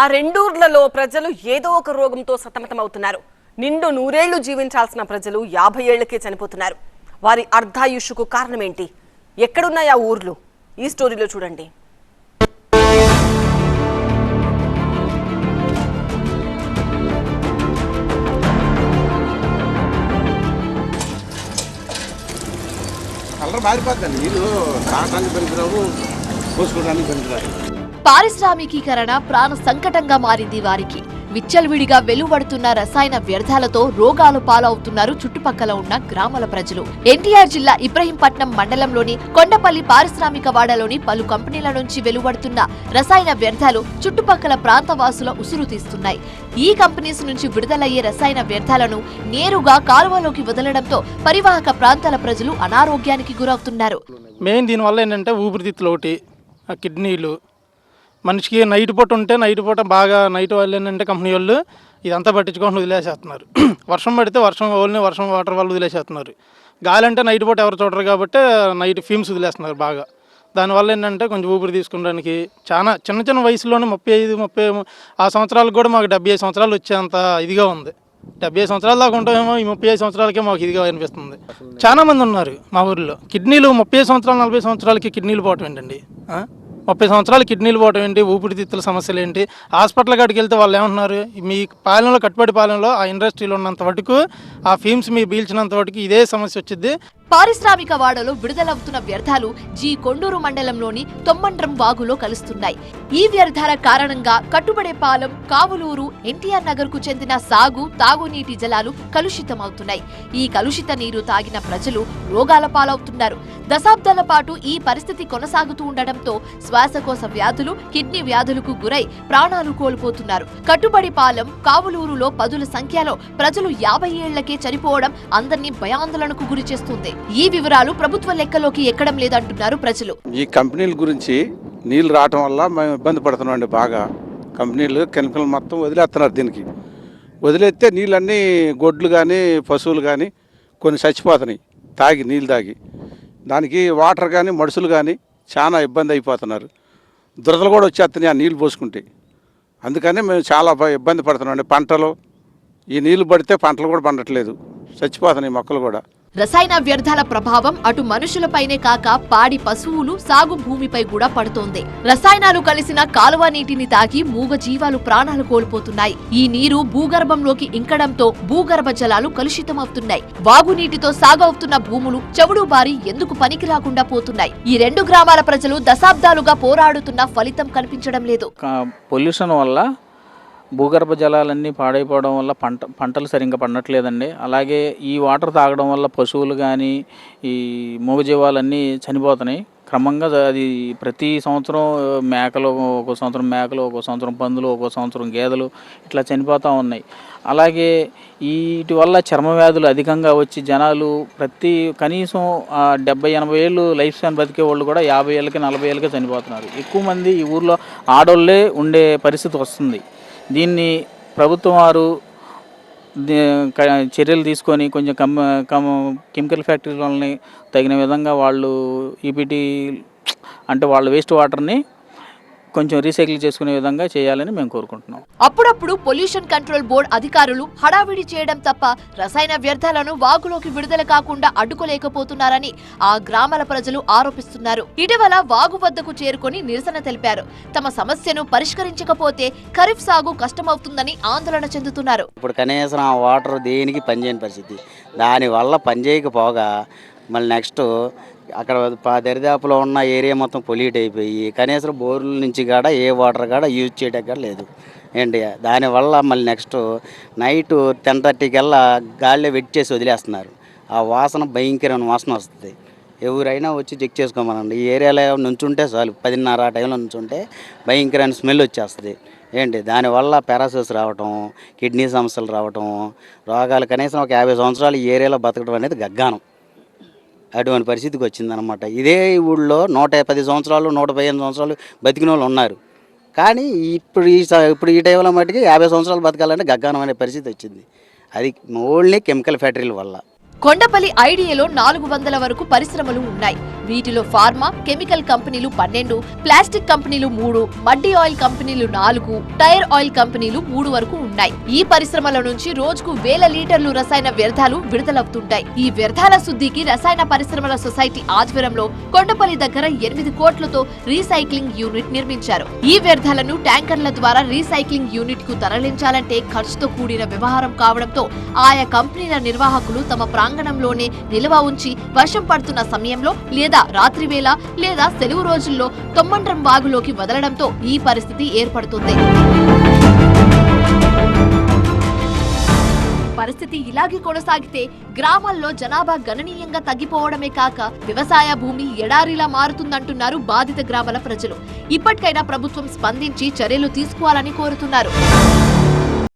ఆ రెండూర్లలో ప్రజలు ఏదో ఒక రోగంతో సతమతమవుతున్నారు. నిండు నూరేళ్ళు జీవించాల్సిన ప్రజలు యాభై ఏళ్ళకే చనిపోతున్నారు. వారి అర్ధాయుష్కు కారణమేంటి? ఎక్కడున్నాయి ఆ ఊర్లు? ఈ స్టోరీలో చూడండి. కలర్ మారిపోద్దండి. నీళ్ళు తాగడానికి పనికిరావు పోసుకోవడానికి పనికిరావు పారిశ్రామికీకరణ ప్రాణ సంకటంగా మారింది వారికి. విచ్చలవిడిగా వెలువడుతున్న రసాయన వ్యర్థాలతో రోగాలు పాలవుతున్నారు చుట్టుపక్కల ఉన్న గ్రామాల ప్రజలు. ఎన్టీఆర్ జిల్లా ఇబ్రహీంపట్నం మండలంలోని కొండపల్లి పారిశ్రామిక వాడలోని పలు కంపెనీల నుంచి వెలువడుతున్న రసాయన వ్యర్థాలు చుట్టుపక్కల ప్రాంత వాసుల ఉసురు తీస్తున్నాయి. ఈ కంపెనీస్ నుంచి విడుదలయ్యే రసాయన వ్యర్థాలను నేరుగా కాలువలోకి వదలడంతో పరివాహక ప్రాంతాల ప్రజలు అనారోగ్యానికి గురవుతున్నారు. మెయిన్ దీనివల్ల ఏంటంటే ఊపిరితిత్తులు ఒకటి ఆ కిడ్నీలు మనిషికి నైట్ పూట ఉంటే నైట్ పూట బాగా నైట్ వాళ్ళు ఏంటంటే కంపెనీ వాళ్ళు ఇదంతా పట్టించుకొని వదిలేసేస్తున్నారు. వర్షం పడితే వర్షం ఓన్లీ వర్షం వాటర్ వాళ్ళు వదిలేసేస్తున్నారు. గాలి అంటే నైట్ పూట ఎవరు చూడరు కాబట్టి నైట్ ఫీమ్స్ వదిలేస్తున్నారు బాగా. దానివల్ల ఏంటంటే కొంచెం ఊపిరి తీసుకోవడానికి చాలా చిన్న చిన్న వయసులోనే ముప్పై ఐదు ముప్పై ఆ సంవత్సరాలకు కూడా మాకు డెబ్బై ఐదు సంవత్సరాలు వచ్చేంత ఇదిగా ఉంది. డెబ్బై ఐదు సంవత్సరాల దాకా ఉంటామేమో ఈ ముప్పై ఐదు సంవత్సరాలకే మాకు ఇదిగా అనిపిస్తుంది. చాలా మంది ఉన్నారు మా ఊర్లో. కిడ్నీలు ముప్పై ఐదు సంవత్సరాలు నలభై సంవత్సరాలకి కిడ్నీలు పోవటం ఏంటండి? ముప్పై సంవత్సరాలు కిడ్నీలు పోవటం ఏంటి? ఊపిరితిత్తుల సమస్యలు ఏంటి? హాస్పిటల్ కాడికి వెళ్తే వాళ్ళు ఏమంటున్నారు? మీ పాలనలో కట్టుబడి పాలనలో ఆ ఇండస్ట్రీలో ఉన్నంత వరకు ఆ ఫీమ్స్ మీ పీల్చినంత వరకు ఇదే సమస్య వచ్చింది పారిశ్రామిక వాడలో విడుదలవుతున్న వ్యర్థాలు జీ కొండూరు మండలంలోని తొమ్మండ్రం వాగులో కలుస్తున్నాయి. ఈ వ్యర్థాల కారణంగా కట్టుబడేపాలెం కావులూరు ఎన్టీఆర్ నగర్కు చెందిన సాగు తాగునీటి జలాలు కలుషితమవుతున్నాయి. ఈ కలుషిత నీరు తాగిన ప్రజలు రోగాల పాలవుతున్నారు. దశాబ్దాల పాటు ఈ పరిస్థితి కొనసాగుతూ ఉండటంతో శ్వాసకోశ వ్యాధులు కిడ్నీ వ్యాధులకు గురై ప్రాణాలు కోల్పోతున్నారు. కట్టుబడిపాలెం కావులూరులో పదుల సంఖ్యలో ప్రజలు యాభై ఏళ్ళకే చనిపోవడం అందరినీ భయాందోళనకు గురి చేస్తుంది ఈ వివరాలు ప్రభుత్వ లెక్కలోకి ఎక్కడం లేదంటున్నారు ప్రజలు. ఈ కంపెనీల గురించి నీళ్ళు రావటం వల్ల మేము ఇబ్బంది పడుతున్నాం అండి బాగా. కంపెనీలు కెమికల్ మొత్తం వదిలేస్తున్నారు దీనికి. వదిలేస్తే నీళ్ళన్నీ గొడ్లు కానీ పశువులు కానీ కొన్ని చచ్చిపోతున్నాయి తాగి నీళ్ళు తాగి. దానికి వాటర్ కానీ మనుషులు కానీ చాలా ఇబ్బంది అయిపోతున్నారు. దురదలు కూడా వచ్చేస్తున్నాయి ఆ నీళ్ళు పోసుకుంటే. అందుకని మేము చాలా ఇబ్బంది పడుతున్నాం అండి పంటలు ఈ నీళ్ళు పడితే పంటలు కూడా పండట్లేదు. చచ్చిపోతున్నాయి మొక్కలు కూడా. రసాయన వ్యర్థాల ప్రభావం అటు మనుషులపైనే కాక పాడి పశువులు సాగు భూమిపై కూడా పడుతోంది. రసాయనాలు కలిసిన కాలువ నీటిని తాగి మూగ జీవాలు ప్రాణాలు కోల్పోతున్నాయి. ఈ నీరు భూగర్భంలోకి ఇంకడంతో భూగర్భ జలాలు కలుషితమవుతున్నాయి. వాగునీటితో సాగవుతున్న భూములు చెవుడు బారి ఎందుకు పనికి రాకుండా పోతున్నాయి. ఈ రెండు గ్రామాల ప్రజలు దశాబ్దాలుగా పోరాడుతున్న ఫలితం కనిపించడం లేదు. పొల్యూషన్ వల్ల భూగర్భ జలాలన్నీ పాడైపోవడం వల్ల పంట పంటలు సరిగ్గా పండట్లేదండి. అలాగే ఈ వాటర్ తాగడం వల్ల పశువులు కానీ ఈ మూగజీవాలన్నీ చనిపోతున్నాయి. క్రమంగా అది ప్రతి సంవత్సరం మేకలు ఒక సంవత్సరం మేకలు ఒక సంవత్సరం పందులు ఒక సంవత్సరం గేదెలు ఇట్లా చనిపోతూ ఉన్నాయి. అలాగే వీటి వల్ల చర్మ వ్యాధులు అధికంగా వచ్చి జనాలు ప్రతి కనీసం డెబ్బై ఎనభై ఏళ్ళు లైఫ్ స్పాన్ బతికే వాళ్ళు కూడా యాభై ఏళ్ళకి నలభై ఏళ్ళకి చనిపోతున్నారు. ఎక్కువ మంది ఈ ఊర్లో ఆడోళ్ళే ఉండే పరిస్థితి వస్తుంది. దీన్ని ప్రభుత్వం వారు చర్యలు తీసుకొని కొంచెం కమ్ కమ్ కెమికల్ ఫ్యాక్టరీలని తగిన విధంగా వాళ్ళు ఈపీటీ అంటే వాళ్ళ వేస్ట్ వాటర్ని కొంచెం రీసైకిల్ చేసుకునే విధంగా చేయాలని మేము కోరుకుంటున్నాం. అప్పుడప్పుడు పొల్యూషన్ కంట్రోల్ బోర్డు అధికారులు హడావిడి చేయడం తప్ప రసాయన వ్యర్థాలను వాగులోకి విడుదల కాకుండా అడ్డుకోలేకపోతున్నారని ఆ గ్రామాల ప్రజలు ఆరోపిస్తున్నారు. ఇటీవల వాగు వద్దకు చేరుకొని నిరసన తెలిపారు. తమ సమస్యను పరిష్కరించకపోతే ఖరీఫ్ సాగు కష్టమవుతుందని ఆందోళన చెందుతున్నారు. ఇప్పుడు కనీసం ఆ వాటర్ దేనికి పనిచేయని పరిస్థితి. దానివల్ల పనిచేయకపోగా మళ్ళీ నెక్స్ట్ అక్కడ దరిదాపులో ఉన్న ఏరియా మొత్తం పొల్యూట్ అయిపోయి కనీసం బోర్ల నుంచి కూడా ఏ వాటర్ కూడా యూజ్ చేయడానికి కూడా లేదు. ఏంటి దానివల్ల మళ్ళీ నెక్స్ట్ నైట్ టెన్ థర్టీకల్లా గాలిలో వెట్ చేసి వదిలేస్తున్నారు. ఆ వాసన భయంకరమైన వాసన వస్తుంది. ఎవరైనా వచ్చి చెక్ చేసుకోమనండి. ఈ ఏరియాలో నుంచుంటే చాలు. పదిన్నర ఆ టైంలో నుంచుంటే భయంకరమైన స్మెల్ వచ్చేస్తుంది. ఏంటి దానివల్ల పారాసిస్ రావటం కిడ్నీ సమస్యలు రావటం రోగాలు కనీసం ఒక యాభై సంవత్సరాలు ఈ ఏరియాలో బతకడం అనేది గగ్గానం. అటువంటి పరిస్థితికి వచ్చిందనమాట ఇదే ఊళ్ళో నూట పది సంవత్సరాలు నూట పదిహేను సంవత్సరాలు బతికిన వాళ్ళు ఉన్నారు. కానీ ఇప్పుడు ఈ స- ఇప్పుడు ఈ టైంలో మట్టుకి యాభై సంవత్సరాలు బతకాలంటే గగ్గానం అనే పరిస్థితి వచ్చింది. అది ఓన్లీ కెమికల్ ఫ్యాక్టరీల వల్ల. కొండపల్లి ఐడియాలో నాలుగు వందల వరకు పరిశ్రమలు ఉన్నాయి. వీటిలో ఫార్మా కెమికల్ కంపెనీలు పన్నెండు ప్లాస్టిక్ కంపెనీలు మూడు మడ్డి ఆయిల్ కంపెనీలు నాలుగు టైర్ ఆయిల్ కంపెనీలు మూడు వరకు ఉన్నాయి. ఈ పరిశ్రమల నుంచి రోజుకు వేల లీటర్లు రసాయన వ్యర్థాలు విడుదలవుతుంటాయి. ఈ వ్యర్థాల శుద్ధికి రసాయన పరిశ్రమల సొసైటీ ఆధ్వర్యంలో కొండపల్లి దగ్గర ఎనిమిది కోట్లతో రీసైక్లింగ్ యూనిట్ నిర్మించారు. ఈ వ్యర్థాలను ట్యాంకర్ల ద్వారా రీసైక్లింగ్ యూనిట్కు తరలించాలంటే ఖర్చుతో కూడిన వ్యవహారం కావడంతో ఆయా కంపెనీల నిర్వాహకులు తమ ప్రాంగణంలోనే నిల్వ ఉంచి వర్షం పడుతున్న సమయంలో లేదా రాత్రి వేళ లేదా సెలవు రోజుల్లో తొమ్మండ్రం వాగులోకి వదలడంతో ఈ పరిస్థితి ఏర్పడుతుంది. పరిస్థితి ఇలాగే కొనసాగితే గ్రామాల్లో జనాభా గణనీయంగా తగ్గిపోవడమే కాక వ్యవసాయ భూమి ఎడారిలా మారుతుందంటున్నారు బాధిత గ్రామాల ప్రజలు. ఇప్పటికైనా ప్రభుత్వం స్పందించి చర్యలు తీసుకోవాలని కోరుతున్నారు.